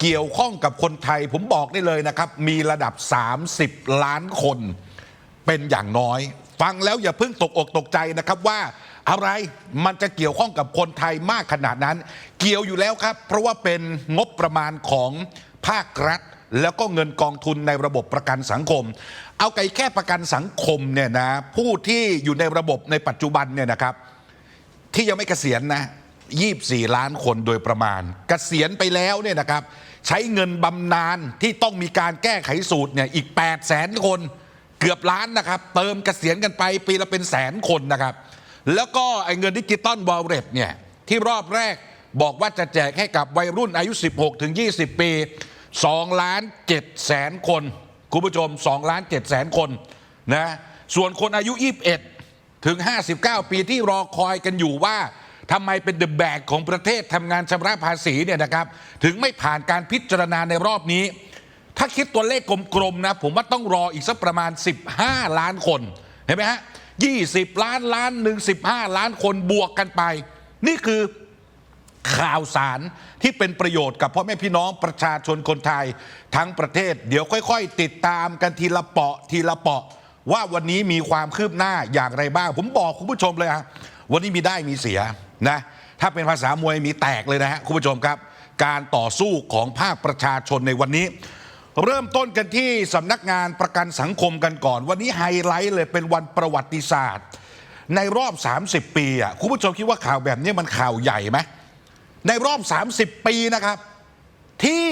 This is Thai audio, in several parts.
เกี่ยวข้องกับคนไทย ผมบอกได้เลยนะครับ มีระดับ 30 ล้านคนเป็นอย่างน้อย ฟังแล้วอย่าเพิ่งตกอกตกใจนะครับว่าอะไรมันจะเกี่ยวข้องกับคนไทยมากขนาดนั้น เกี่ยวอยู่แล้วครับ เพราะว่าเป็นงบประมาณของภาครัฐ แล้วก็เงินกองทุนในระบบประกันสังคม เอาไกลแค่ประกันสังคมเนี่ยนะผู้ที่อยู่ในระบบในปัจจุบันเนี่ยนะครับ ที่ยังไม่เกษียณนะ 24 ล้านคนโดยประมาณเกษียณไปแล้วเนี่ยนะครับ ใช้เงินบำนาญที่ต้องมีการแก้ไขสูตรเนี่ยอีก8แสนคนเกือบล้านนะครับ เติมเกษียณกันไปปีละเป็นแสนคนนะครับ แล้วก็ไอ้เงินดิจิตอลวอลเล็ตเนี่ยที่รอบแรกบอกว่าจะแจกให้กับวัยรุ่นอายุ 16 ถึง 20 ปี2ล้าน7แสนคน คุณผู้ชม2ล้าน7แสนคนนะส่วนคนอายุ 21 ถึง 59 ปีที่รอคอยกันอยู่ว่า ทำไมเป็นเดอะแบกของประเทศทำงานชำระภาษีเนี่ยนะครับถึงไม่ผ่านการพิจารณาในรอบนี้ ถ้าคิดตัวเลขกลมๆนะ ผมว่าต้องรออีกสักประมาณ 15 ล้านคน เห็นไหมฮะ20 ล้านล้านหนึ่ง15 ล้านคนบวกกันไป นี่คือข่าวสารที่เป็นประโยชน์กับพ่อแม่พี่น้องประชาชนคนไทยทั้งประเทศ เดี๋ยวค่อย ๆ ติดตามกันทีละเปาะทีละเปาะ ว่าวันนี้มีความคืบหน้าอย่างไรบ้าง ผมบอกคุณผู้ชมเลยฮะวันนี้มีได้มีเสีย นะถ้าเป็นภาษามวยมีแตกเลยนะฮะคุณผู้ชมครับ การต่อสู้ของภาคประชาชนในวันนี้ เริ่มต้นกันที่สำนักงานประกันสังคมกันก่อน วันนี้ไฮไลท์เลยเป็นวันประวัติศาสตร์ ในรอบ 30 ปีอะคุณผู้ชมคิดว่าข่าวแบบนี้มันข่าวใหญ่ไหมในรอบ 30 ปีนะครับ ที่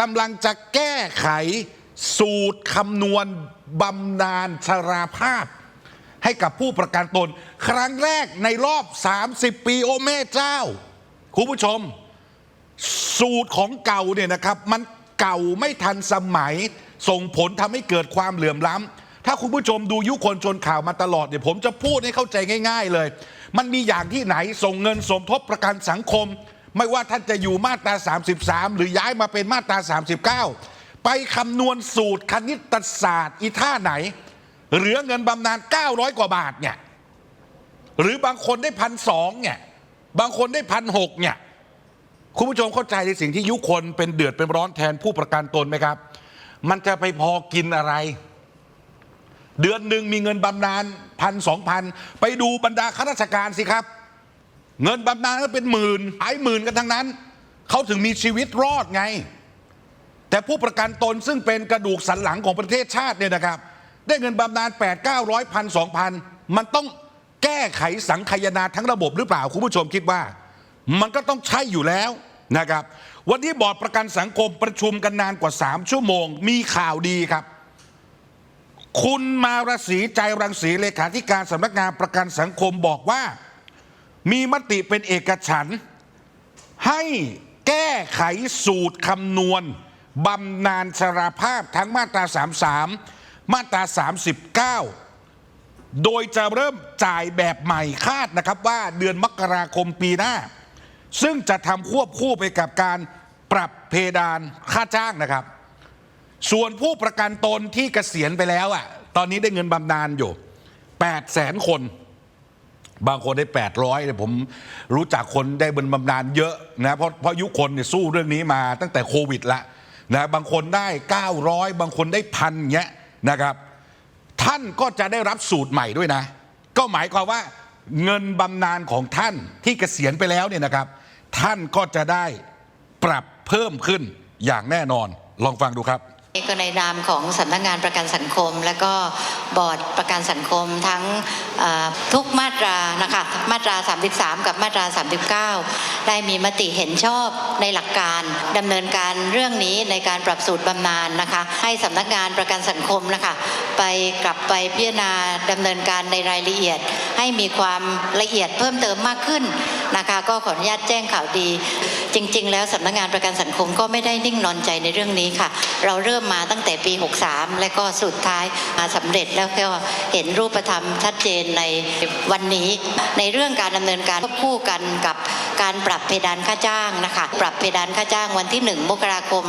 กำลังจะแก้ไขสูตรคำนวณบำนาญชราภาพ ให้กับผู้ประกันตน ครั้งแรกในรอบ 30 ปีโอแม่เจ้า คุณผู้ชม สูตรของเก่าเนี่ยนะครับ มันเก่าไม่ทันสมัย ส่งผลทำให้เกิดความเหลื่อมล้ำ ถ้าคุณผู้ชมดูยุคนชนข่าวมาตลอดเนี่ยผมจะพูดให้เข้าใจง่าย ๆ เลย มันมีอย่างที่ไหนส่งเงินสมทบประกันสังคม ไม่ว่าท่านจะอยู่มาตรา 33 หรือย้ายมาเป็นมาตรา 39 ไปคำนวณสูตรคณิตศาสตร์อีท่าไหน เหลือเงินบำนาญ900 กว่าบาทเนี่ยหรือบางคนได้พันสองเนี่ยบางคนได้พันหกเนี่ยคุณผู้ชมเข้าใจในสิ่งที่ยุคนเป็นเดือดเป็นร้อนแทนผู้ประกันตนไหมครับ มันจะไปพอกินอะไร เดือนหนึ่งมีเงินบำนาญพันสองพันไปดูบรรดาข้าราชการสิครับ เงินบำนาญก็เป็นหมื่นหลายหมื่นกันทั้งนั้น เขาถึงมีชีวิตรอดไง แต่ผู้ประกันตนซึ่งเป็นกระดูกสันหลังของประเทศชาติเนี่ยนะครับ ได้เงินบำนาญ8 9 0 0พันสองพันมันต้องแก้ไขสังคายนาทั้งระบบหรือเปล่า คุณผู้ชมคิดว่า มันก็ต้องใช่อยู่แล้วนะครับ วันนี้บอร์ดประกันสังคมประชุมกันนานกว่า 3 ชั่วโมง มีข่าวดีครับ คุณมารสีใจรังสีเลขาธิการสำนักงานประกันสังคมบอกว่า มีมติเป็นเอกฉันท์ให้แก้ไขสูตรคำนวณบำนาญชราภาพทั้งมาตรา 33 มาตรา 39 โดยจะเริ่มจ่ายแบบใหม่คาดนะครับว่าเดือนมกราคมปีหน้า ซึ่งจะทำควบคู่ไปกับการปรับเพดานค่าจ้างนะครับ ส่วนผู้ประกันตนที่เกษียณไปแล้วอะ ตอนนี้ได้เงินบำนาญอยู่8แสนคน บางคนได้ 800เนี่ยผมรู้จักคนได้เงินบำนาญเยอะนะเพราะเพราะยุคคนเนี่ยสู้เรื่องนี้มาตั้งแต่โควิดละนะบางคนได้ 900 บางคนได้พันเงี้ย นะครับ ท่านก็จะได้รับสูตรใหม่ด้วยนะ ก็หมายความว่าเงินบำนาญของท่านที่เกษียณไปแล้วเนี่ยนะครับ ท่านก็จะได้ปรับเพิ่มขึ้นอย่างแน่นอนลองฟังดูครับ ก็ในนามของสำนักงานประกันสังคม และก็บอร์ดประกันสังคมทั้งทุกมาตรานะคะมาตรา 33 กับมาตรา 39 ได้มีมติเห็นชอบในหลักการดำเนินการเรื่องนี้ในการปรับสูตรบำนาญนะคะให้สำนักงานประกันสังคมนะคะไปกลับไปพิจารณาดำเนินการในรายละเอียด ให้มีความละเอียดเพิ่มเติมมากขึ้นนะคะก็ขออนุญาตแจ้งข่าวดี จริง ๆ แล้วสำนักงานประกันสังคมก็ไม่ได้นิ่งนอนใจในเรื่องนี้ค่ะ เราเริ่มมาตั้งแต่ปี 63 และก็สุดท้ายมาสำเร็จแล้วก็เห็นรูปธรรมชัดเจนในวันนี้ ในเรื่องการดำเนินการควบคู่กันกับการปรับเพดานค่าจ้างนะคะ ปรับเพดานค่าจ้างวันที่ 1 มกราคม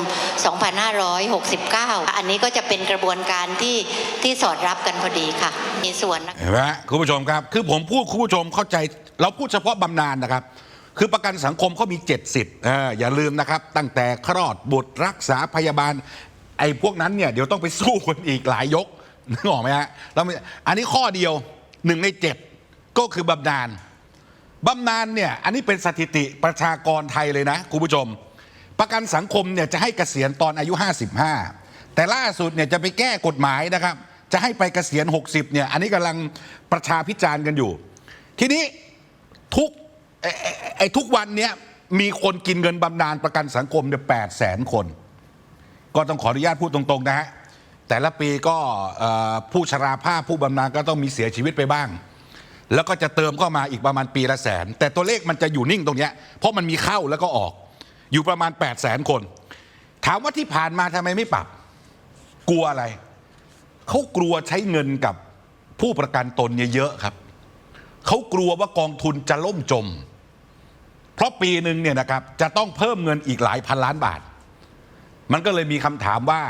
2569 อันนี้ก็จะเป็นกระบวนการที่ที่สอดรับกันพอดีค่ะ มีส่วนนะคะเห็นไหมคุณผู้ชมครับ คือผมพูดคุณผู้ชมเข้าใจ เราพูดเฉพาะบำนาญนะครับ คือประกันสังคมเขามี 70อ่าอย่าลืมนะครับ ตั้งแต่คลอดบุตรรักษาพยาบาล ไอ้พวกนั้นเนี่ยเดี๋ยวต้องไปสู้คนอีกหลายยกนึกออกไหมฮะแล้วมันอันนี้ข้อเดียวหนึ่งในเจ็ดก็คือบำนาญบำนาญเนี่ยอันนี้เป็นสถิติประชากรไทยเลยนะคุณผู้ชม ประกันสังคมเนี่ยจะให้เกษียณตอนอายุ 55 แต่ล่าสุดเนี่ยจะไปแก้กฎหมายนะครับ จะให้ไปเกษียณ 60เนี่ยอันนี้กำลังประชาพิจารณ์กันอยู่ ทีนี้ทุก ไอ้ไอ้ไอ้ทุกวันเนี้ยมีคนกินเงินบำนาญประกันสังคมเนี่ยแปดแสนคน ก็ต้องขออนุญาตพูดตรงๆนะฮะ แต่ละปีก็เอ่อผู้ชราภาพผู้บำนาญก็ต้องมีเสียชีวิตไปบ้าง แล้วก็จะเติมเข้ามาอีกประมาณปีละแสน แต่ตัวเลขมันจะอยู่นิ่งตรงเนี้ยเพราะมันมีเข้าแล้วก็ออก อยู่ประมาณ8 0 0แสนคน ถามว่าที่ผ่านมาทำไมไม่ปรับ กลัวอะไร เขากลัวใช้เงินกับผู้ประกันตนเนี่ยเยอะครับ เขากลัวว่ากองทุนจะล่มจม เพราะปีหนึ่งเนี่ยนะครับจะต้องเพิ่มเงินอีกหลายพันล้านบาท มันก็เลยมีคำถามว่า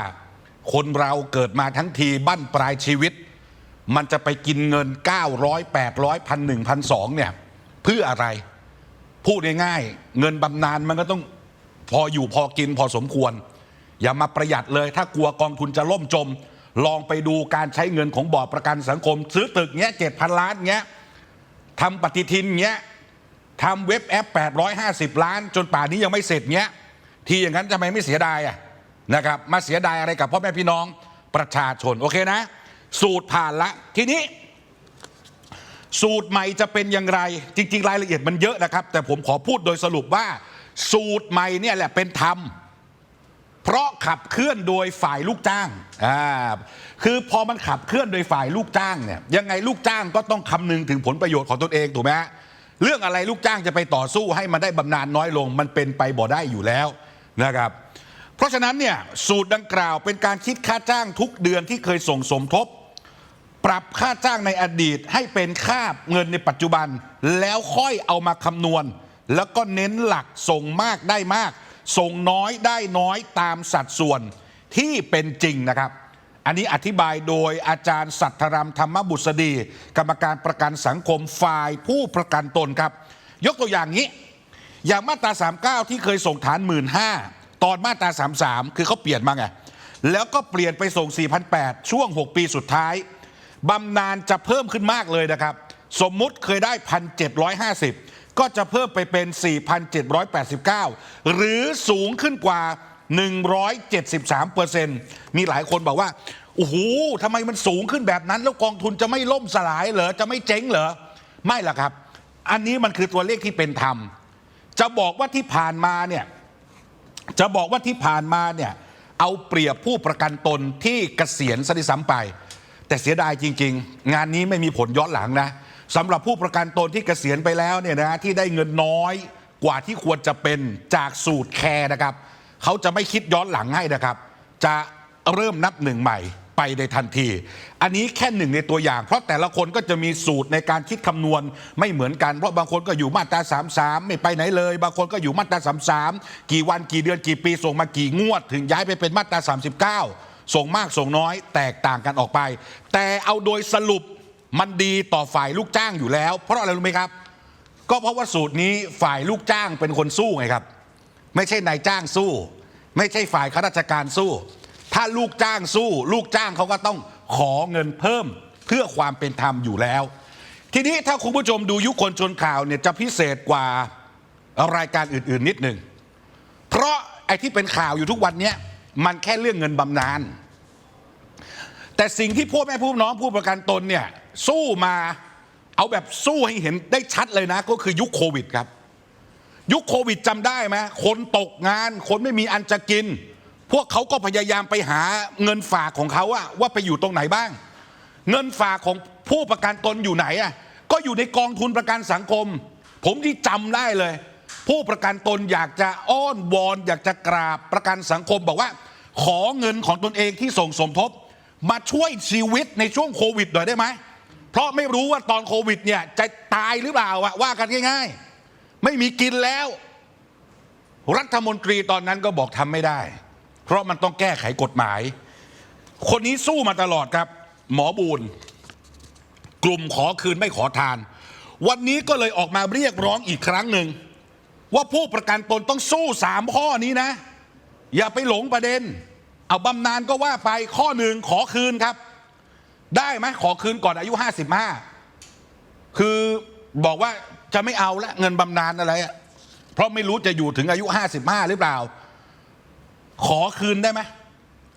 คนเราเกิดมาทั้งทีบั้นปลายชีวิต มันจะไปกินเงิน 900 800พันหนึ่งพันสองเนี่ยเพื่ออะไร พูดง่ายๆเงินบำนาญมันก็ต้องพออยู่พอกินพอสมควร อย่ามาประหยัดเลย ถ้ากลัวกองทุนจะล่มจม ลองไปดูการใช้เงินของบอร์ดประกันสังคม ซื้อตึกเงี้ยเจ็ดพันล้านเงี้ยทำปฏิทินเงี้ย ทำเว็บแอป 850 ล้าน จนป่านนี้ยังไม่เสร็จเงี้ย ทีอย่างนั้นทำไมไม่เสียดายอะนะครับ มาเสียดายอะไรกับพ่อแม่พี่น้องประชาชน โอเคนะ สูตรผ่านละ ทีนี้ สูตรใหม่จะเป็นอย่างไร จริง ๆ รายละเอียดมันเยอะนะครับ แต่ผมขอพูดโดยสรุปว่า สูตรใหม่เนี่ยแหละเป็นธรรมเพราะขับเคลื่อนโดยฝ่ายลูกจ้าง อ่า คือพอมันขับเคลื่อนโดยฝ่ายลูกจ้างเนี่ย ยังไงลูกจ้างก็ต้องคำนึงถึงผลประโยชน์ของตนเองถูกไหมฮะ เรื่องอะไรลูกจ้างจะไปต่อสู้ให้มันได้บำนาญน้อยลง มันเป็นไปบ่ได้อยู่แล้วนะครับ เพราะฉะนั้นเนี่ยสูตรดังกล่าวเป็นการคิดค่าจ้างทุกเดือนที่เคยส่งสมทบ ปรับค่าจ้างในอดีตให้เป็นค่าเงินในปัจจุบัน แล้วค่อยเอามาคำนวณ แล้วก็เน้นหลักส่งมากได้มาก ส่งน้อยได้น้อยตามสัดส่วนที่เป็นจริงนะครับ อันนี้อธิบายโดยอาจารย์สัทธรรมธรรมบุษดี กรรมการประกันสังคมฝ่ายผู้ประกันตนครับ ยกตัวอย่างนี้ อย่างมาตรา 39 ที่เคยส่งฐาน 1 5ื่นตอนมาตรา 33 คือเขาเปลี่ยนมาไง แล้วก็เปลี่ยนไปส่ง 4,800 ช่วง 6 ปีสุดท้ายบำนาญจะเพิ่มขึ้นมากเลยนะครับ สมมุติเคยได้ 1,750 ก็จะเพิ่มไปเป็น 4,789 หรือสูงขึ้นกว่า 173เปอร์เซ็นต์มีหลายคนบอกว่า โอ้โหทำไมมันสูงขึ้นแบบนั้น แล้วกองทุนจะไม่ล่มสลายเหรอ จะไม่เจ๊งเหรอ ไม่ล่ะครับ อันนี้มันคือตัวเลขที่เป็นธรรม จะบอกว่าที่ผ่านมาเนี่ย จะบอกว่าที่ผ่านมาเนี่ย เอาเปรียบผู้ประกันตนที่เกษียณซะด้วยซ้ำไป แต่เสียดายจริง ๆ งานนี้ไม่มีผลย้อนหลังนะสำหรับผู้ประกันตนที่เกษียณไปแล้วเนี่ยนะที่ได้เงินน้อยกว่าที่ควรจะเป็นจากสูตรแคร์นะครับ เขาจะไม่คิดย้อนหลังให้นะครับ จะเริ่มนับหนึ่งใหม่ไปในทันที อันนี้แค่หนึ่งในตัวอย่าง เพราะแต่ละคนก็จะมีสูตรในการคิดคำนวณไม่เหมือนกัน เพราะบางคนก็อยู่มาตรา 33 ไม่ไปไหนเลย บางคนก็อยู่มาตรา 33 กี่วันกี่เดือนกี่ปีส่งมากี่งวด ถึงย้ายไปเป็นมาตรา 39 ส่งมากส่งน้อยแตกต่างกันออกไป แต่เอาโดยสรุปมันดีต่อฝ่ายลูกจ้างอยู่แล้ว เพราะอะไรรู้ไหมครับ ก็เพราะว่าสูตรนี้ฝ่ายลูกจ้างเป็นคนสู้ไงครับ ไม่ใช่นายจ้างสู้ ไม่ใช่ฝ่ายข้าราชการสู้ ถ้าลูกจ้างสู้ ลูกจ้างเขาก็ต้องขอเงินเพิ่มเพื่อความเป็นธรรมอยู่แล้ว ทีนี้ถ้าคุณผู้ชมดูยุคนชนข่าวเนี่ยจะพิเศษกว่ารายการอื่นๆนิดหนึ่งเพราะไอ้ที่เป็นข่าวอยู่ทุกวันเนี้ยมันแค่เรื่องเงินบำนาญแต่สิ่งที่พ่อแม่ผู้น้องผู้ประกันตนเนี่ยสู้มาเอาแบบสู้ให้เห็นได้ชัดเลยนะ ก็คือยุคโควิดครับ ยุคโควิดจำได้ไหมคนตกงาน คนไม่มีอันจะกิน พวกเขาก็พยายามไปหาเงินฝากของเขาอะว่าไปอยู่ตรงไหนบ้าง เงินฝากของผู้ประกันตนอยู่ไหนอะก็อยู่ในกองทุนประกันสังคม ผมที่จำได้เลย ผู้ประกันตนอยากจะอ้อนวอน อยากจะกราบประกันสังคม บอกว่า ขอเงินของตนเองที่ส่งสมทบ มาช่วยชีวิตในช่วงโควิดหน่อยได้ไหมเพราะไม่รู้ว่าตอนโควิดเนี่ยจะตายหรือเปล่าอะว่ากันง่าย ๆ ไม่มีกินแล้ว รัฐมนตรีตอนนั้นก็บอกทำไม่ได้ เพราะมันต้องแก้ไขกฎหมาย คนนี้สู้มาตลอดครับ หมอบูนกลุ่มขอคืนไม่ขอทาน วันนี้ก็เลยออกมาเรียกร้องอีกครั้งหนึ่ง ว่าผู้ประกันตนต้องสู้สามข้อนี้นะ อย่าไปหลงประเด็น เอาบำนาญก็ว่าไปข้อหนึ่งขอคืนครับ ได้ไหมขอคืนก่อนอายุ 55 คือบอกว่า จะไม่เอาละเงินบำนาญอะไรอะเพราะไม่รู้จะอยู่ถึงอายุ55หรือเปล่า ขอคืนได้ไหม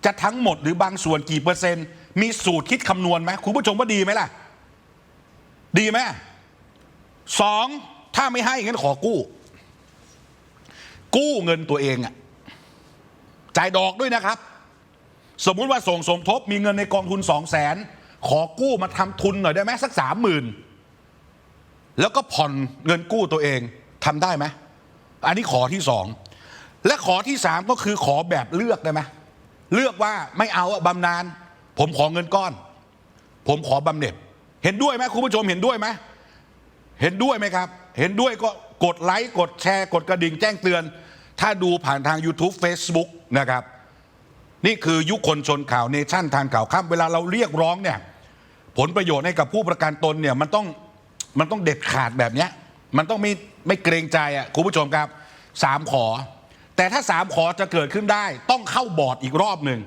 จะทั้งหมดหรือบางส่วนกี่เปอร์เซ็นต์ มีสูตรคิดคำนวณไหมคุณผู้ชมว่าดีไหมล่ะ ดีไหมสองถ้าไม่ให้งั้นขอกู้ กู้เงินตัวเองอะจ่ายดอกด้วยนะครับ สมมุติว่าส่งสมทบมีเงินในกองทุนสองแสนขอกู้มาทำทุนหน่อยได้ไหมสักสามหมื่น แล้วก็ผ่อนเงินกู้ตัวเองทำได้ไหมอันนี้ขอที่สองและขอที่สามก็คือขอแบบเลือกได้ไหมเลือกว่าไม่เอาบำนาญผมขอเงินก้อน ผมขอบำเหน็จ เห็นด้วยไหมคุณผู้ชมเห็นด้วยไหมเห็นด้วยไหมครับ เห็นด้วยก็กดไลค์กดแชร์ กดกระดิ่งแจ้งเตือน ถ้าดูผ่านทาง YouTube Facebook นะครับ นี่คือยุคคนชนข่าวเนชั่นทางข่าวข้ามเวลาเราเรียกร้องเนี่ยผลประโยชน์ให้กับผู้ประกันตนเนี่ยมันต้อง มันต้องเด็ดขาดแบบเนี้ย มันต้องไม่ไม่เกรงใจอะคุณผู้ชมครับสามขอ แต่ถ้าสามขอจะเกิดขึ้นได้ ต้องเข้าบอร์ดอีกรอบหนึ่ง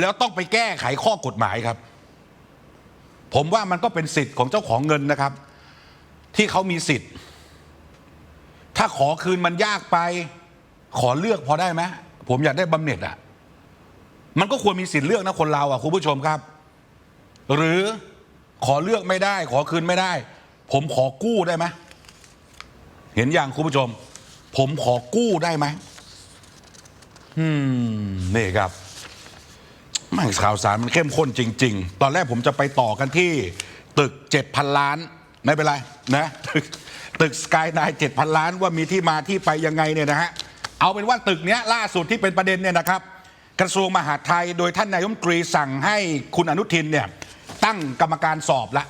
แล้วต้องไปแก้ไขข้อกฎหมายครับ ผมว่ามันก็เป็นสิทธิ์ของเจ้าของเงินนะครับ ที่เขามีสิทธิ์ ถ้าขอคืนมันยากไป ขอเลือกพอได้ไหมผมอยากได้บำเหน็จอะ มันก็ควรมีสิทธิ์เลือกนะคนเราอะคุณผู้ชมครับ หรือ ขอเลือกไม่ได้ ขอคืนไม่ได้ ผมขอกู้ได้ไหมเห็นอย่างคุณผู้ชม ผมขอกู้ได้ไหมอืมนี่ครับม่งข่าวสารมันเข้มข้นจริง ๆ ตอนแรกผมจะไปต่อกันที่ ตึกเจ็ดพันล้าน ไม่เป็นไรนะตึกตึกสกายนายเจ็ดพันล้านว่ามีที่มาที่ไปยังไงเนี่ยนะฮะเอาเป็นว่าตึกเนี้ยล่าสุดที่เป็นประเด็นเนี่ยนะครับ กระทรวงมหาดไทยโดยท่านนายมนตรีสั่งให้คุณอนุทินเนี่ย ตั้งกรรมการสอบละ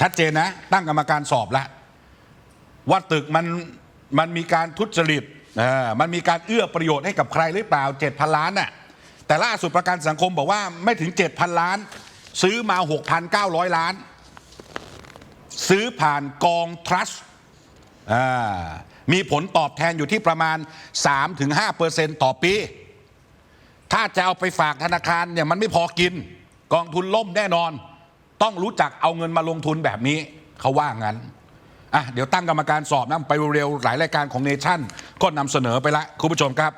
ชัดเจนนะ ตั้งกรรมการสอบละว่าตึกมันมันมีการทุจริตมันมีการเอื้อประโยชน์ให้กับใครหรือเปล่าเจ็ดพันล้านน่ะแต่ล่าสุดประกันสังคมบอกว่าไม่ถึงเจ็ดพันล้าน ซื้อมา 6,900 ล้าน ซื้อผ่านกองทรัสต์มีผลตอบแทนอยู่ที่ประมาณ 3-5%ต่อปี ถ้าจะเอาไปฝากธนาคารเนี่ยมันไม่พอกิน กองทุนล่มแน่นอน ต้องรู้จักเอาเงินมาลงทุนแบบนี้เขาว่างั้นอะเดี๋ยวตั้งกรรมการสอบนะไปเร็วๆหลายรายการของเนชั่นก็นำเสนอไปละคุณผู้ชมครับ